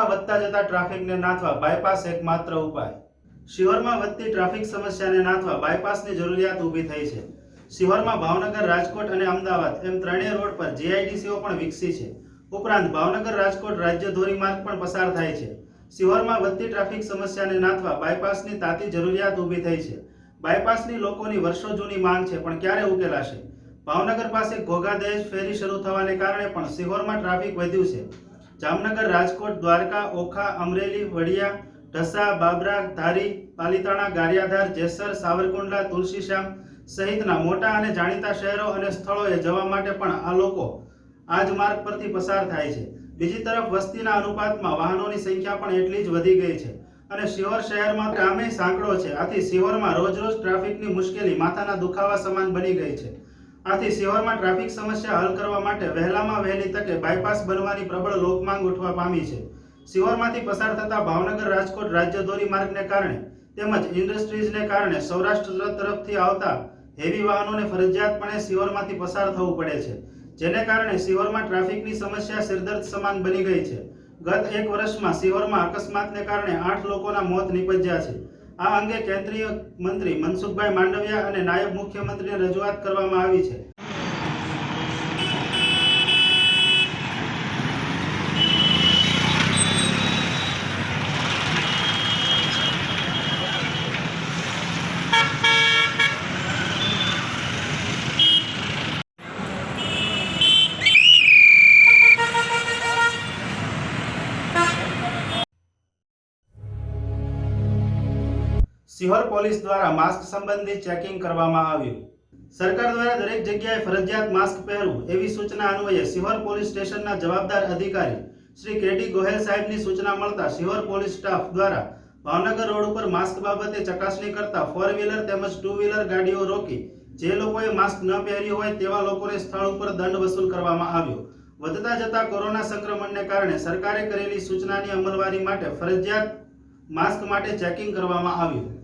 શિહોરમાં વધતા જતા ટ્રાફિકને નાથવા બાયપાસ એકમાત્ર ઉપાય. શિહોરમાં વધતી ટ્રાફિક સમસ્યાને નાથવા બાયપાસની જરૂરિયાત ઊભી થઈ છે. શિહોરમાં ભાવનગર રાજકોટ અને અમદાવાદ એમ ત્રણેય રોડ પર જીઆઈડીસીઓ પણ વિકસી છે. ઉપરાંત ભાવનગર રાજકોટ રાજ્ય ધોરીમાર્ગ પણ પસાર થાય છે. શિહોરમાં વધતી ટ્રાફિક સમસ્યાને નાથવા બાયપાસની તાતી જરૂરિયાત ઊભી થઈ છે. બાયપાસની લોકોની વર્ષો જૂની માંગ છે, પણ ક્યારે ઉકેલાશે? ભાવનગર પાસે ઘોઘા દહેજ ફેરી શરૂ થવાને કારણે પણ શિહોરમાં ટ્રાફિક વધ્યું છે. જામનગર રાજકોટ, દ્વારકા, ઓખા, અમરેલી, વડિયા, ઢસા, બાબરા, ધારી, પાલીતાણા, ગારિયાધાર, જેસર, સાવરકુંડલા, તુલસીશ્યામ સહિતના મોટા અને જાણીતા શહેરો અને સ્થળોએ જવા માટે પણ આ લોકો આ જ માર્ગ પરથી પસાર થાય છે. બીજી તરફ વસ્તીના અનુપાતમાં વાહનોની સંખ્યા પણ એટલી જ વધી ગઈ છે અને શિહોર શહેરમાં કામે સાંકડો છે. આથી શિહોરમાં રોજ રોજ ટ્રાફિકની મુશ્કેલી માથાના દુખાવા સમાન બની ગઈ છે. આથી શહેરમાં ટ્રાફિક સમસ્યા હલ કરવા માટે વહેલામાં વહેલી તકે બાયપાસ બનવાની પ્રબળ લોકમાંગ ઉઠવા પામી છે. શિહોરમાંથી પસાર થતા ભાવનગર રાજકોટ રાજ્ય ધોરી માર્ગને કારણે તેમજ ઇન્ડસ્ટ્રીઝને કારણે સૌરાષ્ટ્ર તરફથી આવતા હેવી વાહનોને ફરજિયાતપણે શિહોરમાંથી પસાર થવું પડે છે, જેને કારણે શિહોરમાં ટ્રાફિકની સમસ્યા સિરદર્દ સમાન બની ગઈ છે. ગત એક વર્ષમાં શિહોરમાં અકસ્માતને કારણે આઠ લોકોના મોત નિપજ્યા છે. આ અંગે કેન્દ્રીય મંત્રી મનસુખભાઈ માંડવિયા અને નાયબ મુખ્યમંત્રીને રજૂઆત કરવામાં આવી છે. સિહોર પોલીસ દ્વારા માસ્ક સંબંધી ચેકિંગ કરવામાં આવ્યું. સરકાર દ્વારા દરેક જગ્યાએ ફરજિયાત માસ્ક પહેરવું એવી સૂચના અન્વયે સિહોર પોલીસ સ્ટેશનના જવાબદાર અધિકારી શ્રી કેડી ગોહેલ સાહેબની સૂચના મળતા સિહોર પોલીસ સ્ટાફ દ્વારા ભાવનગર રોડ ઉપર માસ્ક બાબતે ચકાસણી કરતા ફોર વ્હીલર તેમજ ટુ વ્હીલર ગાડીઓ રોકી જે લોકોએ માસ્ક ન પહેર્યું હોય તેવા લોકોને સ્થળ ઉપર દંડ વસૂલ કરવામાં આવ્યો. વધતા જતા કોરોના સંક્રમણને કારણે સરકારે કરેલી સૂચનાની અમલવારી માટે ફરજિયાત માસ્ક માટે ચેકિંગ કરવામાં આવ્યું.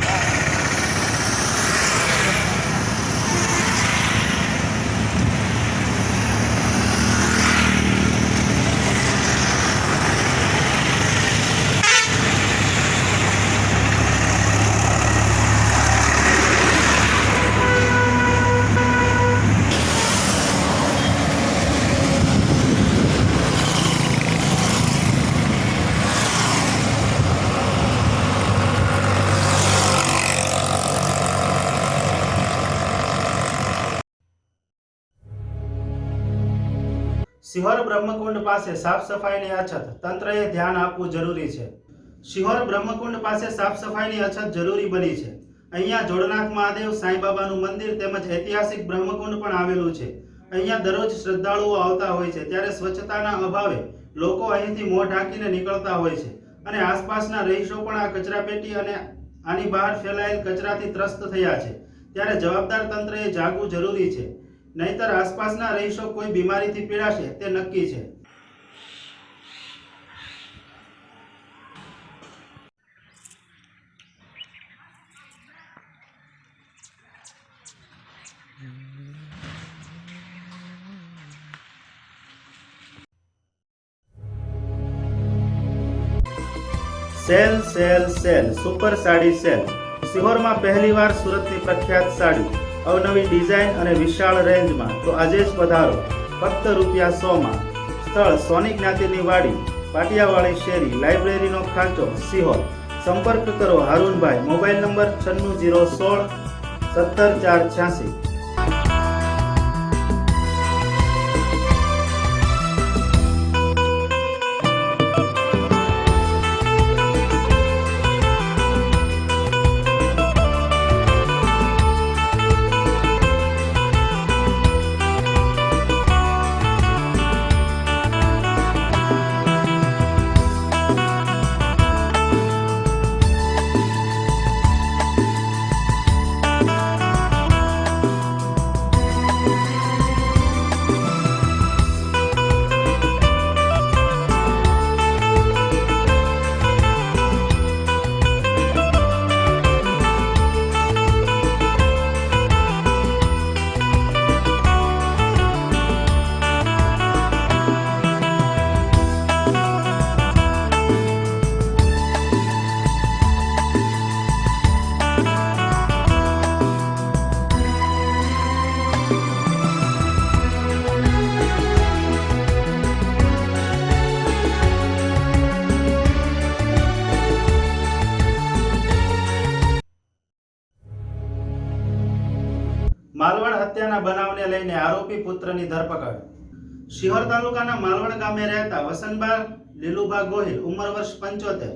Bye. શિહોર બ્રહ્મકુંડ પાસે સાફ સફાઈની અછત તંત્રએ ધ્યાન આપવું જરૂરી છે. શિહોર બ્રહ્મકુંડ પાસે સાફ સફાઈની અછત જરૂરી બની છે. અહીંયા જોડનાથ મહાદેવ સાંઈબાબાનું મંદિર તેમજ ઐતિહાસિક બ્રહ્મકુંડ પણ આવેલું છે. અહીંયા દરરોજ શ્રદ્ધાળુઓ આવતા હોય છે, ત્યારે સ્વચ્છતાના અભાવે લોકો અહીંથી મોં ઢાંકીને નીકળતા હોય છે અને આસપાસના રહીશો પણ આ કચરાપેટી અને આની બહાર ફેલાયેલ કચરાથી ત્રસ્ત થયા છે. ત્યારે જવાબદાર તંત્રએ જાગવું જરૂરી છે. નહીતર આસપાસના રહીશો કોઈ બીમારીથી પીડાશે, તે નક્કી છે. Sale sale sale, super sari sale. સિહોરમાં પહેલીવાર સુરતની પ્રખ્યાત સાડી. અવનવી ડિઝાઇન અને વિશાળ રેન્જમાં. તો આજે જ પધારો. ફક્ત રૂપિયા સોમાં સ્થળ સોની જ્ઞાતિની વાડી પાટિયાવાળી શેરી, લાઇબ્રેરીનો ખાંચો, સિહોર. સંપર્ક કરો હારૂનભાઈ, મોબાઈલ નંબર છન્નું જીરો સોળ, સત્તર ચાર છ્યાસી. હત્યાના બનાવને લઈને આરોપી પુત્રની ધરપકડ. શિહોર તાલુકાના માલવણ ગામે રહેતા વસનબા લીલુભા ગોહિલ ઉંમર વર્ષ પંચોતેર.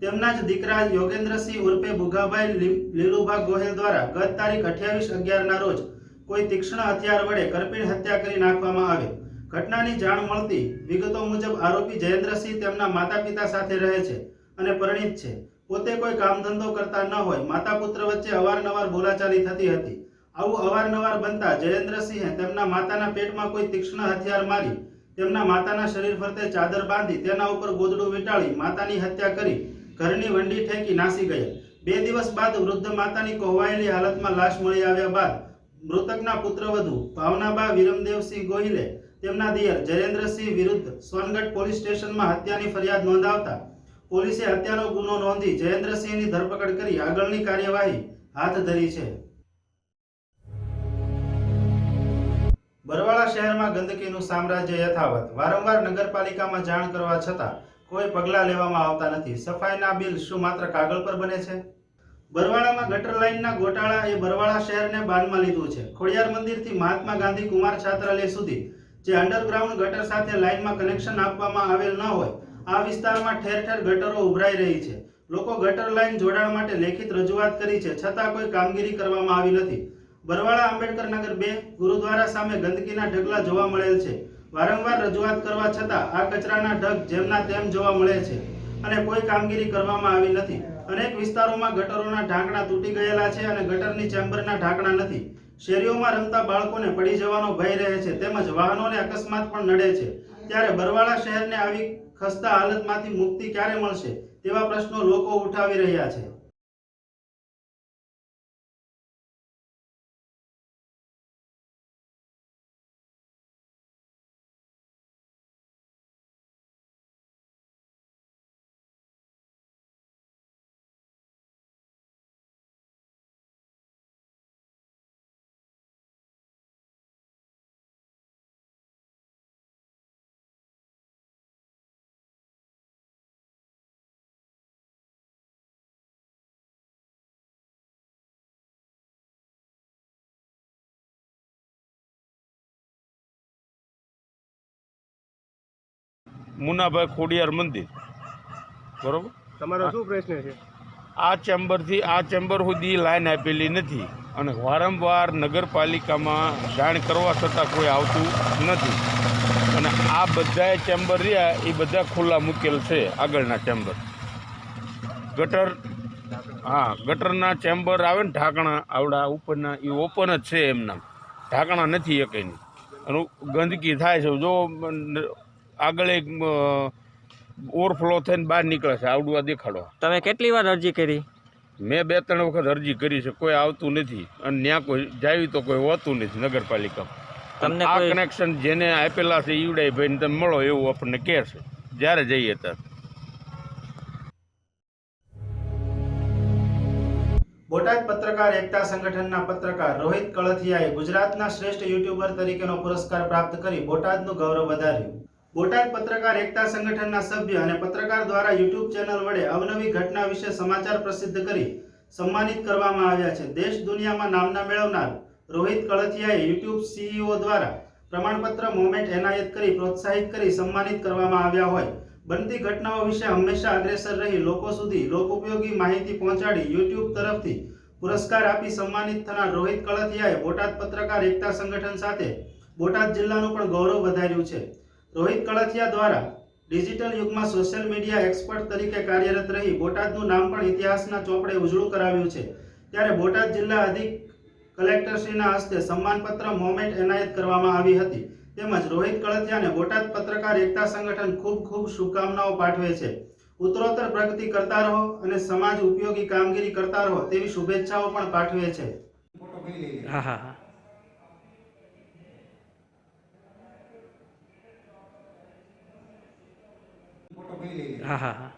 તેમના જ દીકરા યોગેન્દ્રસિંહ ઉર્ફે ભુગાભાઈ લીલુભા ગોહિલ દ્વારા ગત તારીખ અઠ્યાવીસ અગિયારના રોજ કોઈ તીક્ષ્ણ હથિયાર વડે કરપીણ હત્યા કરી નાખવામાં આવે. ઘટનાની જાણ મળતી વિગતો મુજબ આરોપી જયેન્દ્રસિંહ તેમના માતા પિતા સાથે રહે છે અને પરિણીત છે. પોતે કોઈ કામ ધંધો કરતા ન હોય, માતા પુત્ર વચ્ચે અવારનવાર બોલાચાલી થતી હતી. આવું અવારનવાર બનતા જયેન્દ્રસિંહે તેમના માતાના પેટમાં કોઈ તીક્ષ્ણ હથિયાર મારી, તેમના માતાના શરીર ફરતે ચાદર બાંધી, તેના ઉપર ગોદડું વીંટાળી, માતાની હત્યા કરી, ઘરની વંડી ઠેકી નાસી ગયા. બે દિવસ બાદ વૃદ્ધ માતાની કોહવાયેલી હાલતમાં લાશ મળી આવ્યા બાદ મૃતકના પુત્રવધુ ભાવનાબા વિરમદેવસિંહ ગોહિલે તેમના દિયર જયેન્દ્રસિંહ વિરુદ્ધ સોનગઢ પોલીસ સ્ટેશનમાં હત્યાની ફરિયાદ નોંધાવતા પોલીસે હત્યાનો ગુનો નોંધી જયેન્દ્રસિંહની ધરપકડ કરી આગળની કાર્યવાહી હાથ ધરી છે. બરવાળા શહેરમાં ગંદકીનું સામ્રાજ્ય યથાવત. વારંવાર નગરપાલિકામાં જાણ કરવા છતાં કોઈ પગલાં લેવામાં આવતા નથી. સફાઈના બિલ શું માત્ર કાગળ પર બને છે? બરવાળામાં ગટર લાઇનના ગોટાળા એ બરવાળા શહેરને બાનમાં લીધું છે. ખોડિયાર મંદિરથી મહાત્મા ગાંધી કુમાર છાત્રાલય સુધી, જે અંડરગ્રાઉન્ડ ગટર સાથે લાઇનમાં કનેક્શન આપવામાં આવેલ ન હોય, આ વિસ્તારમાં ઠેર ઠેર ગટરો ઉભરાઈ રહી છે. લોકો ગટર લાઇન જોડાણ માટે લેખિત રજૂઆત કરી છે. છતાં કોઈ કામગીરી કરવામાં આવી નથી. બરવાળા આંબેડકર નગર બે ગુરુદ્વારા સામે ગંદકીના ઢગલા જોવા મળેલ છે. વારંવાર રજૂઆત કરવા છતાં આ કચરાના ઢગ જેમના તેમ જોવા મળે છે અને કોઈ કામગીરી કરવામાં આવી નથી. અનેક વિસ્તારોમાં ગટરોના ઢાંકણા તૂટી ગયેલા છે અને ગટરની ચેમ્બરના ઢાંકણા નથી. શેરીઓમાં રમતા બાળકોને પડી જવાનો ભય રહે છે તેમજ વાહનોને અકસ્માત પણ નડે છે. ત્યારે બરવાળા શહેરને આવી ખસ્તા હાલતમાંથી મુક્તિ ક્યારે મળશે તેવા પ્રશ્નો લોકો ઉઠાવી રહ્યા છે. મુનાભાઈ ખોડિયાર મંદિર. બરોબર? તમારો શું પ્રશ્ન છે? આ ચેમ્બરથી આ ચેમ્બર સુધી લાઈન આપેલી નથી અને વારંવાર નગરપાલિકામાં જાણ કરવા છતાં કોઈ આવતું નથી. અને આ બધા ચેમ્બર રહ્યા એ બધા ખુલ્લા મૂકેલ છે આગળના ચેમ્બર. ગટર હા ગટરના ચેમ્બર આવે ને ઢાંકણા આવડા ઉપરના એ ઓપન જ છે એમના. ઢાંકણા નથી એકની અને ગંદકી થાય છે. જો આગળ એક ઓવરફ્લો થઈને બહાર નીકળે છે. આવડું આ દેખાડો. તમે કેટલી વાર અરજી કરી? મેં બે ત્રણ વખત અરજી કરી છે. કોઈ આવતું નથી. અને ત્યાં કોઈ જાવી તો કોઈ હોતું નથી નગરપાલિકા તમને આ કનેક્શન જેને આપેલા છે ઈવડાઈ ભાઈને તમે મળો એવું આપણને કહે છે. જ્યારે જઈએ ત્યારે. બોટાદ પત્રકાર એકતા સંગઠનના પત્રકાર રોહિત કળથિયાએ ગુજરાતના શ્રેષ્ઠ યુટ્યુબર તરીકેનો પુરસ્કાર પ્રાપ્ત કરી બોટાદનું ગૌરવ વધાર્યું. બોટાદ પત્રકાર એકતા સંગઠનના સભ્ય અને પત્રકાર દ્વારા યુટ્યુબ ચેનલ વડે અવનવી ઘટના વિશે સમાચાર પ્રસિદ્ધ કરી સન્માનિત કરવામાં આવ્યા છે. દેશ દુનિયામાં નામના મેળવનાર રોહિત કળથિયાએ યુટ્યુબ સીઈઓ દ્વારા પ્રમાણપત્ર મોમેન્ટ એનાયત કરી, પ્રોત્સાહિત કરી સન્માનિત કરવામાં આવ્યા હોય. બનતી ઘટનાઓ વિશે હંમેશા અગ્રેસર રહી લોકો સુધી લોકોપયોગી માહિતી પહોંચાડી યુટ્યુબ તરફથી પુરસ્કાર આપી સન્માનિત થનાર રોહિત કળથિયાએ બોટાદ પત્રકાર એકતા સંગઠન સાથે બોટાદ જિલ્લાનું પણ ગૌરવ વધાર્યું છે. રોહિત કળથિયા દ્વારા ડિજિટલ યુગમાં સોશિયલ મીડિયા એક્સપર્ટ તરીકે કાર્યરત રહી બોટાદનું નામ પણ ઇતિહાસના ચોપડે ઉજળું કરાવ્યું છે. ત્યારે બોટાદ જિલ્લા અધિક કલેક્ટરશ્રીના હસ્તે સન્માનપત્ર મોમેન્ટ એનાયત કરવામાં આવી હતી. તેમજ રોહિત કળથિયાને બોટાદ પત્રકાર એકતા સંગઠન ખૂબ ખૂબ શુભકામનાઓ પાઠવે છે. ઉત્તરોત્તર પ્રગતિ કરતા રહો અને સમાજ ઉપયોગી કામગીરી કરતા રહો તેવી શુભેચ્છાઓ પણ પાઠવે છે. હા હા. હા હા હા હા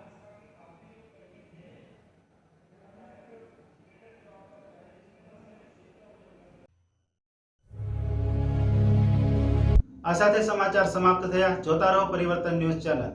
આ સાથે સમાચાર સમાપ્ત થયા. જોતા રહો પરિવર્તન ન્યૂઝ ચેનલ.